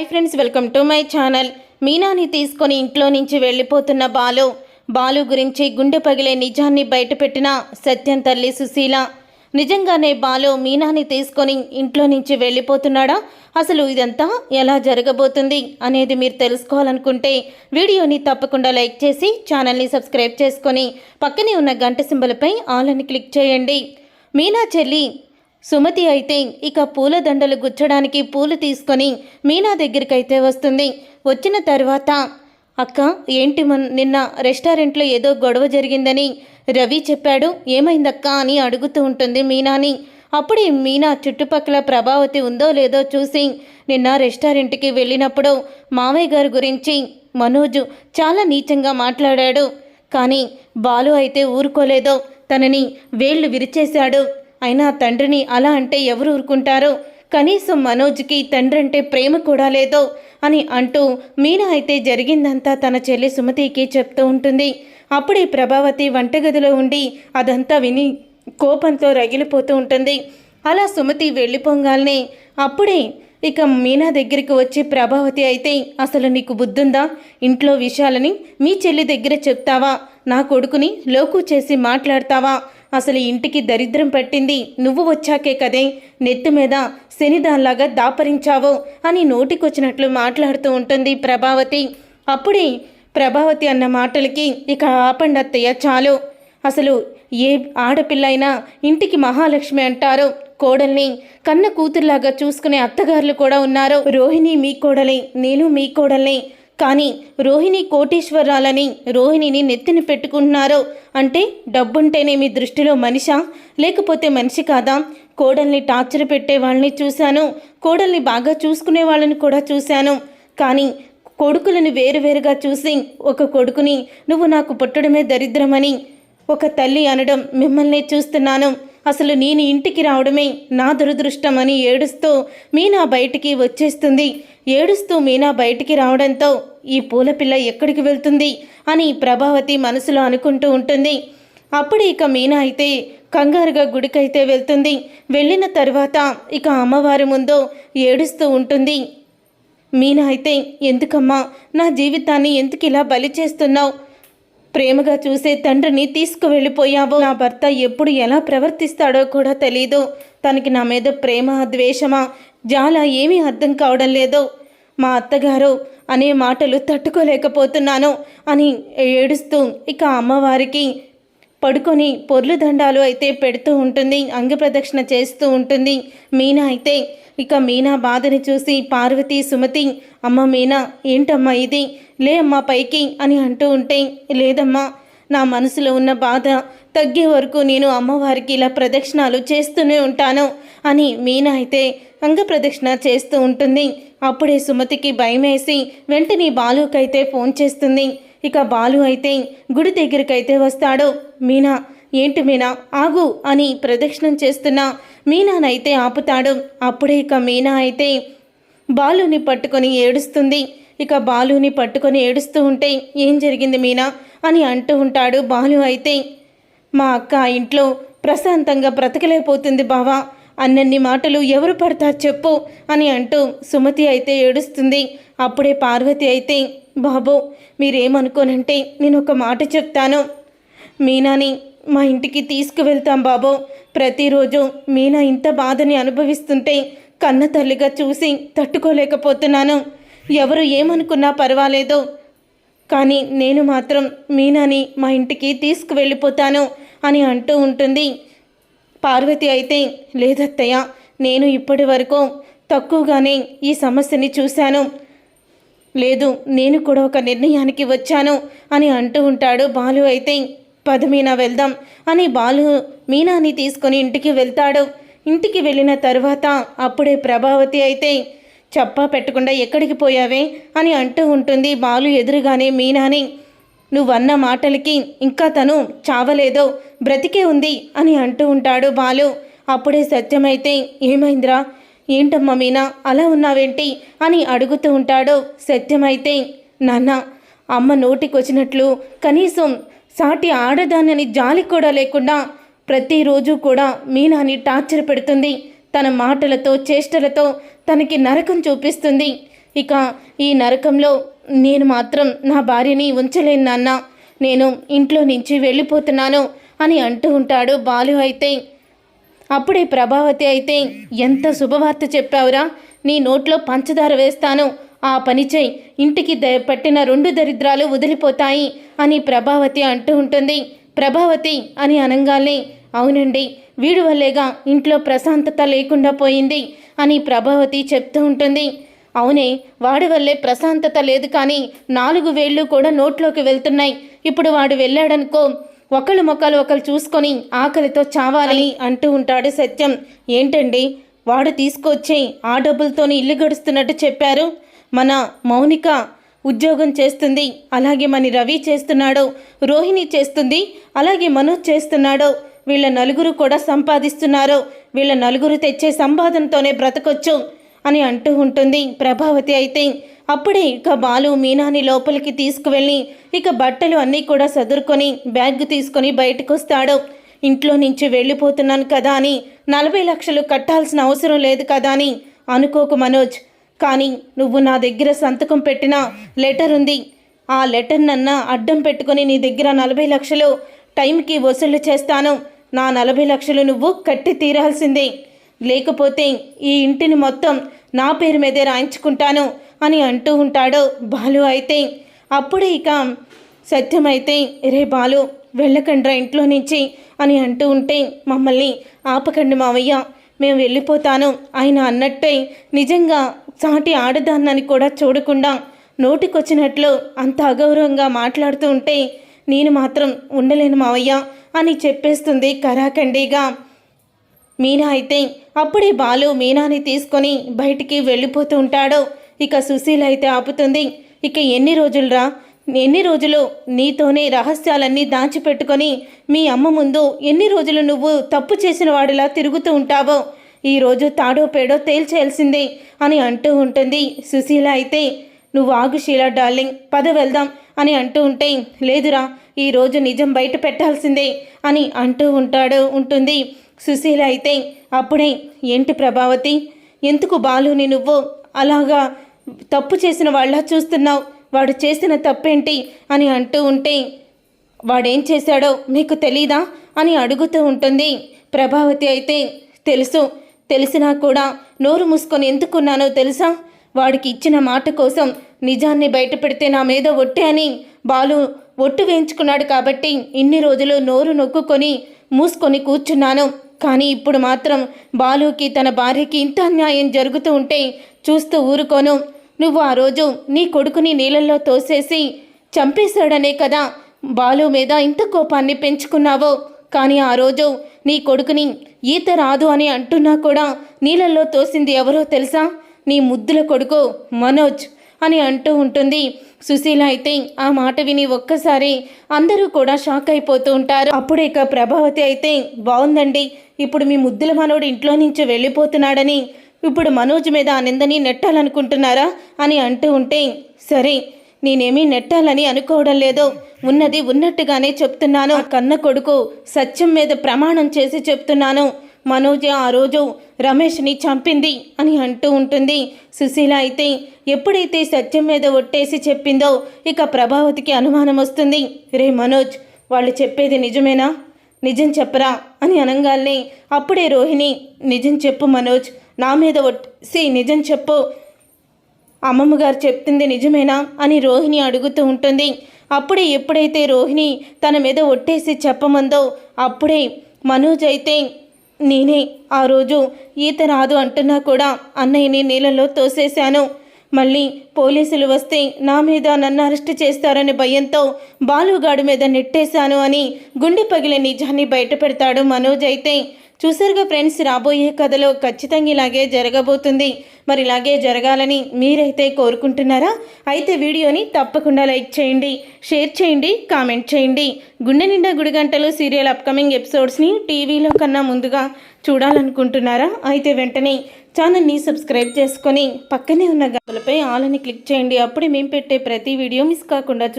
Hi friends welcome to my channel. మీనాని తీసుకొని ఇంట్లో నుంచి వెళ్ళిపోతున్న బాలు. బాలు గురించి గుండె పగిలే నిజాన్ని బయటపెట్టిన సత్యం తల్లి సుశీల. నిజంగానే బాలు మీనాని తీసుకొని ఇంట్లో నుంచి వెళ్ళిపోతున్నాడా? అసలు ఇదంతా ఎలా జరగబోతుంది అనేది మీరు తెలుసుకోవాలనుకుంటే వీడియోని తప్పకుండా లైక్ చేసి ఛానల్ని సబ్స్క్రైబ్ చేసుకొని పక్కనే ఉన్న గంట సింబలపై ఆల్ అని క్లిక్ చేయండి. మీనా చెల్లి సుమతి అయితే ఇక పూల దండలు గుచ్చడానికి పూలు తీసుకొని మీనా దగ్గరికైతే వస్తుంది. వచ్చిన తర్వాత అక్క ఏంటి మన నిన్న రెస్టారెంట్లో ఏదో గొడవ జరిగిందని రవి చెప్పాడు. ఏమైందక్క? అని అడుగుతూ ఉంటుంది మీనాని. అప్పుడే మీనా చుట్టుపక్కల ప్రభావతి ఉందో లేదో చూసి నిన్న రెస్టారెంట్కి వెళ్ళినప్పుడు మావయ్య గారి గురించి మనోజు చాలా నీచంగా మాట్లాడాడు. కానీ బాలు అయితే ఊరుకోలేదో. తనని వేళ్ళు విరిచేశాడు. అయినా తండ్రిని అలా అంటే ఎవరు ఊరుకుంటారో? కనీసం మనోజ్కి తండ్రి అంటే ప్రేమ కూడా లేదో అని అంటూ మీనా అయితే జరిగిందంతా తన చెల్లి సుమతికి చెప్తూ ఉంటుంది. అప్పుడే ప్రభావతి వంటగదిలో ఉండి అదంతా విని కోపంతో రగిలిపోతూ ఉంటుంది. అలా సుమతి వెళ్ళిపోగానే అప్పుడే ఇక మీనా దగ్గరికి వచ్చి ప్రభావతి అయితే అసలు నీకు బుద్ధుందా? ఇంట్లో విషయాలని మీ చెల్లి దగ్గర చెప్తావా? నా కొడుకుని లోకు చేసి మాట్లాడతావా? అసలు ఇంటికి దరిద్రం పెట్టింది. నువ్వు వచ్చాకే కదే. నెత్తి మీద శనిదాన్లాగా దాపరించావు అని నోటికొచ్చినట్లు మాట్లాడుతూ ఉంటుంది ప్రభావతి. అప్పుడే ప్రభావతి అన్న మాటలకి ఇక ఆపండి అత్తయ్య చాలు. అసలు ఏ ఆడపిల్ల అయినా ఇంటికి మహాలక్ష్మి అంటారు. కోడల్ని కన్న కూతురులాగా చూసుకునే అత్తగారులు కూడా ఉన్నారు. రోహిణి మీ కోడలే నేను మీ కోడల్ని కానీ రోహిణి కోటీశ్వరాలని రోహిణిని నెత్తిన పెట్టుకుంటున్నారు అంటే డబ్బుంటేనే మీ దృష్టిలో మనిషా? లేకపోతే మనిషి కాదా? కోడల్ని టార్చర్ పెట్టే వాళ్ళని చూశాను. కోడల్ని బాగా చూసుకునే వాళ్ళని కూడా చూశాను. కానీ కొడుకులను వేరువేరుగా చూసి ఒక కొడుకుని నువ్వు నాకు పుట్టడమే దరిద్రమని ఒక తల్లి అనడం మిమ్మల్ని చూస్తున్నాను. అసలు నేను ఇంటికి రావడమే నా దురదృష్టం అని ఏడుస్తూ మీనా బయటికి వచ్చేస్తుంది. ఏడుస్తూ మీనా బయటికి రావడంతో ఈ పూలపిల్ల ఎక్కడికి వెళ్తుంది అని ప్రభావతి మనసులో అనుకుంటూ ఉంటుంది. అప్పుడు ఇక మీనా అయితే కంగారుగా గుడికైతే వెళ్తుంది. వెళ్ళిన తర్వాత ఇక అమ్మవారి ముందు ఏడుస్తూ ఉంటుంది. మీనా అయితే ఎందుకమ్మా నా జీవితాన్ని ఎందుకు ఇలా బలి చేస్తున్నావు? ప్రేమగా చూసే తండ్రిని తీసుకువెళ్ళిపోయావు. నా భర్త ఎప్పుడు ఎలా ప్రవర్తిస్తాడో కూడా తెలీదు. తనకి నా మీద ప్రేమ ద్వేషమా జాల ఏమీ అర్థం కావడం లేదు. మా అత్తగారు అనే మాటలు తట్టుకోలేకపోతున్నాను అని ఏడుస్తూ ఇక అమ్మవారికి పడుకొని పొర్లు దండాలు అయితే పెడుతూ ఉంటుంది అంగప్రదక్షిణ చేస్తూ ఉంటుంది. మీనా అయితే ఇక మీనా బాధని చూసి పార్వతి సుమతి అమ్మ మీనా ఏంటమ్మా ఇది? లే అమ్మా పైకి అని అంటూ ఉంటే లేదమ్మా నా మనసులో ఉన్న బాధ తగ్గే వరకు నేను అమ్మవారికి ఇలా ప్రదక్షిణాలు చేస్తూనే ఉంటాను అని మీనా అయితే అంగప్రదక్షిణ చేస్తూ ఉంటుంది. అప్పుడే సుమతికి భయమేసి వెంటనే బాలుకైతే ఫోన్ చేస్తుంది. ఇక బాలు అయితే గుడి దగ్గరికైతే వస్తాడు. మీనా ఏంటి మీనా? ఆగు అని ప్రదక్షిణం చేస్తున్న మీనానైతే ఆపుతాడు. అప్పుడే ఇక మీనా అయితే బాలుని పట్టుకొని ఏడుస్తుంది. ఇక బాలుని పట్టుకొని ఏడుస్తూ ఉంటే ఏం జరిగింది మీనా? అని అంటూ ఉంటాడు బాలు అయితే. మా అక్క ఇంట్లో ప్రశాంతంగా బ్రతకలేకపోతుంది బావా. అన్నన్ని మాటలు ఎవరు పడతారు చెప్పు అని అంటూ సుమతి అయితే ఏడుస్తుంది. అప్పుడే పార్వతి అయితే బాబు మీరేమనుకోనంటే నేను ఒక మాట చెప్తాను. మీనాని మా ఇంటికి తీసుకువెళ్తాం బాబు. ప్రతిరోజు మీనా ఇంత బాధని అనుభవిస్తుంటే కన్న తల్లిగా చూసి తట్టుకోలేకపోతున్నాను. ఎవరు ఏమనుకున్నా పర్వాలేదు. కానీ నేను మాత్రం మీనాని మా ఇంటికి తీసుకువెళ్ళిపోతాను అని అంటూ ఉంటుంది. పార్వతి అయితే లేదత్తయ్య నేను ఇప్పటి వరకు తక్కువగానే ఈ సమస్యని చూశాను. లేదు నేను కూడా ఒక నిర్ణయానికి వచ్చాను అని అంటూ ఉంటాడు బాలు అయితే. పద మీనా వెళ్దాం అని బాలు మీనాని తీసుకొని ఇంటికి వెళ్తాడు. ఇంటికి వెళ్ళిన తర్వాత అప్పుడే ప్రభావతి అయితే చెప్పా పెట్టకుండా ఎక్కడికి పోయావే? అని అంటూ ఉంటుంది బాలు ఎదురుగానే మీనాని. నువ్వన్న మాటలకి ఇంకా తను చావలేదో బ్రతికే ఉంది అని అంటూ ఉంటాడు బాలు. అప్పుడే సత్యమైతే ఏమైందిరా? ఏంటమ్మా మీనా? అలా ఉన్నావేంటి? అని అడుగుతూ ఉంటాడు సత్యమైతే నాన్న అమ్మ నోటికొచ్చినట్లు కనీసం సాటి ఆడదానని జాలి కూడా లేకుండా ప్రతిరోజు కూడా మీనాని టార్చర్ పెడుతుంది. తన మాటలతో చేష్టలతో తనకి నరకం చూపిస్తుంది. ఇక ఈ నరకంలో నేను మాత్రం నా భార్యని ఉంచలేను నాన్న. నేను ఇంట్లో నుంచి వెళ్ళిపోతున్నాను అని అంటూ ఉంటాడు బాలు అయితే. అప్పుడే ప్రభావతి అయితే ఎంత శుభవార్త చెప్పావురా. నీ నోట్లో పంచదార వేస్తాను. ఆ పని చేయి. ఇంటికి ద పట్టిన రెండు దరిద్రాలు వదిలిపోతాయి అని ప్రభావతి అంటూ ఉంటుంది. ప్రభావతి అని అనగానే అవునండి వీడి వల్లేగా ఇంట్లో ప్రశాంతత లేకుండా పోయింది అని ప్రభావతి చెప్తూ ఉంటుంది. అవునే వాడి వల్లే ప్రశాంతత లేదు కానీ నాలుగు వేళ్ళు కూడా నోట్లోకి వెళ్తున్నాయి. ఇప్పుడు వాడు వెళ్ళాడనుకో ఒకళ్ళు మొక్కలు ఒకరు చూసుకొని ఆకలితో చావాలి అంటూ ఉంటాడు సత్యం. ఏంటండి? వాడు తీసుకొచ్చి ఆ డబ్బులతోని ఇల్లు గడుస్తున్నట్టు చెప్పారు. మన మౌనిక ఉద్యోగం చేస్తుంది. అలాగే మన రవి చేస్తున్నాడు. రోహిణి చేస్తుంది. అలాగే మనోజ్ చేస్తున్నాడు. వీళ్ళ నలుగురు కూడా సంపాదిస్తున్నారు. వీళ్ళ నలుగురు తెచ్చే సంపాదనతోనే బ్రతకొచ్చు. అని అంటూ ఉంటుంది. ప్రభావతి అయితే అప్పుడే ఇక బాలు మీనాని లోపలికి తీసుకువెళ్ళి ఇక బట్టలు అన్నీ కూడా సదురుకొని బ్యాగ్ తీసుకొని బయటకు వస్తాడు ఇంట్లో నుంచి వెళ్ళిపోతున్నాను కదా అని నలభై లక్షలు కట్టాల్సిన అవసరం లేదు కదా అని అనుకోకు మనోజ్. కానీ నువ్వు నా దగ్గర సంతకం పెట్టిన లెటర్ ఉంది. ఆ లెటర్ నన్న అడ్డం పెట్టుకొని నీ దగ్గర నలభై లక్షలు టైంకి వసూలు చేస్తాను. నా నలభై లక్షలు నువ్వు కట్టి తీరాల్సిందే. లేకపోతే ఈ ఇంటిని మొత్తం నా పేరు మీదే రాయించుకుంటాను అని అంటూ ఉంటాడు బాలు అయితే. అప్పుడే ఇక సత్యమైతే రే బాలు వెళ్ళకండ్రా ఇంట్లో నుంచి అని అంటూ ఉంటే మమ్మల్ని ఆపకండి మావయ్య మేము వెళ్ళిపోతాను. ఆయన అన్నట్టే నిజంగా సాటి ఆడదాన్నని కూడా చూడకుండా నోటికొచ్చినట్లు అంత అగౌరవంగా మాట్లాడుతూ ఉంటే నేను మాత్రం ఉండలేను మావయ్య అని చెప్పేస్తుంది కరాఖండిగా. మీనా అయితే అప్పుడే బాలు మీనాని తీసుకొని బయటికి వెళ్ళిపోతూ ఉంటాడు. ఇక సుశీల అయితే ఆపుతుంది. ఇక ఎన్ని రోజులురా? ఎన్ని రోజులు నీతోనే రహస్యాలన్నీ దాచిపెట్టుకొని మీ అమ్మ ముందు ఎన్ని రోజులు నువ్వు తప్పు చేసిన వాడిలా తిరుగుతూ ఉంటావో? ఈరోజు తాడో పేడో తేల్చేయాల్సిందే అని అంటూ ఉంటుంది సుశీల అయితే. నువ్వు ఆగు షీలా డార్లింగ్ పద వెళ్దాం. అని అంటూ ఉంటే లేదురా ఈరోజు నిజం బయట పెట్టాల్సిందే అని అంటూ ఉంటాడు ఉంటుంది. సుశీల అయితే అప్పుడే ఏంటి ప్రభావతి? ఎందుకు బాలుని నువ్వు అలాగా తప్పు చేసిన వాళ్ళ చూస్తున్నావు? వాడు చేసిన తప్పేంటి? అని అంటూ ఉంటే వాడేం చేశాడో మీకు తెలీదా? అని అడుగుతూ ఉంటుంది. ప్రభావతి అయితే తెలుసు తెలిసినా కూడా నోరు మూసుకొని ఎందుకున్నానో తెలుసా? వాడికి ఇచ్చిన మాట కోసం నిజాన్ని బయటపెడితే నా మీద ఒట్టే అని బాలు ఒట్టు వేయించుకున్నాడు కాబట్టి ఇన్ని రోజులు నోరు నొక్కుకొని మూసుకొని కూర్చున్నాను. కానీ ఇప్పుడు మాత్రం బాలుకి తన భార్యకి ఇంత అన్యాయం జరుగుతూ ఉంటే చూస్తూ ఊరుకోను. నువ్వు ఆ రోజు నీ కొడుకుని నీళ్ళల్లో తోసేసి చంపేశాడనే కదా బాలు మీద ఇంత కోపాన్ని పెంచుకున్నావో. కానీ ఆ రోజు నీ కొడుకుని ఈత రాదు అని అంటున్నా కూడా నీళ్ళల్లో తోసింది ఎవరో తెలుసా? నీ ముద్దుల కొడుకు మనోజ్ అని అంటూ ఉంటుంది. సుశీల అయితే ఆ మాట విని ఒక్కసారి అందరూ కూడా షాక్ అయిపోతూ ఉంటారు. అప్పుడు ఇక ప్రభావతి అయితే బాగుందండి ఇప్పుడు మీ ముద్దుల మనోడు ఇంట్లో నుంచి వెళ్ళిపోతున్నాడని ఇప్పుడు మనోజ్ మీద ఆ నిందని నెట్టాలనుకుంటున్నారా? అని అంటూ ఉంటే సరే నేనేమీ నెట్టాలని అనుకోవడం లేదు. ఉన్నది ఉన్నట్టుగానే చెప్తున్నాను. ఆ కన్న కొడుకు సత్యం మీద ప్రమాణం చేసి చెప్తున్నాను. మనోజ్ ఆ రోజు రమేష్ని చంపింది అని అంటూ ఉంటుంది. సుశీల అయితే ఎప్పుడైతే సత్యం మీద ఒట్టేసి చెప్పిందో ఇక ప్రభావతికి అనుమానం వస్తుంది. రే మనోజ్ వాళ్ళు చెప్పేది నిజమేనా? నిజం చెప్పరా? అని అనగానే అప్పుడే రోహిణి నిజం చెప్పు మనోజ్ నా మీద ఒట్టేసి నిజం చెప్పు. అమ్మమ్మ గారు చెప్తుంది నిజమేనా? అని రోహిణి అడుగుతూ ఉంటుంది. అప్పుడే ఎప్పుడైతే రోహిణి తన మీద ఒట్టేసి చెప్పమందో అప్పుడే మనోజ్ అయితే నేనే ఆ రోజు ఈత రాదు అంటున్నా కూడా అన్నయ్యని నీళ్ళలో తోసేశాను. మళ్ళీ పోలీసులు వస్తే నా మీద నన్ను అరెస్ట్ చేస్తారనే భయంతో బాలుగాడు మీద నెట్టేశాను అని గుండె పగిలే నిజాన్ని బయటపెడతాడు మనోజ్ అయితే. చూసారుగా ఫ్రెండ్స్ రాబోయే కథలో ఖచ్చితంగా ఇలాగే జరగబోతుంది. మరి ఇలాగే జరగాలని మీరైతే కోరుకుంటున్నారా? అయితే వీడియోని తప్పకుండా లైక్ చేయండి షేర్ చేయండి కామెంట్ చేయండి. గుండె నిండా గుడిగంటలు సీరియల్ అప్కమింగ్ ఎపిసోడ్స్ని టీవీలో కన్నా ముందుగా చూడాలనుకుంటున్నారా? అయితే వెంటనే ఛానల్ని సబ్స్క్రైబ్ చేసుకొని పక్కనే ఉన్న గంటలపై ఆలని క్లిక్ చేయండి. అప్పుడే మేము పెట్టే ప్రతి వీడియో మిస్ కాకుండా చూసి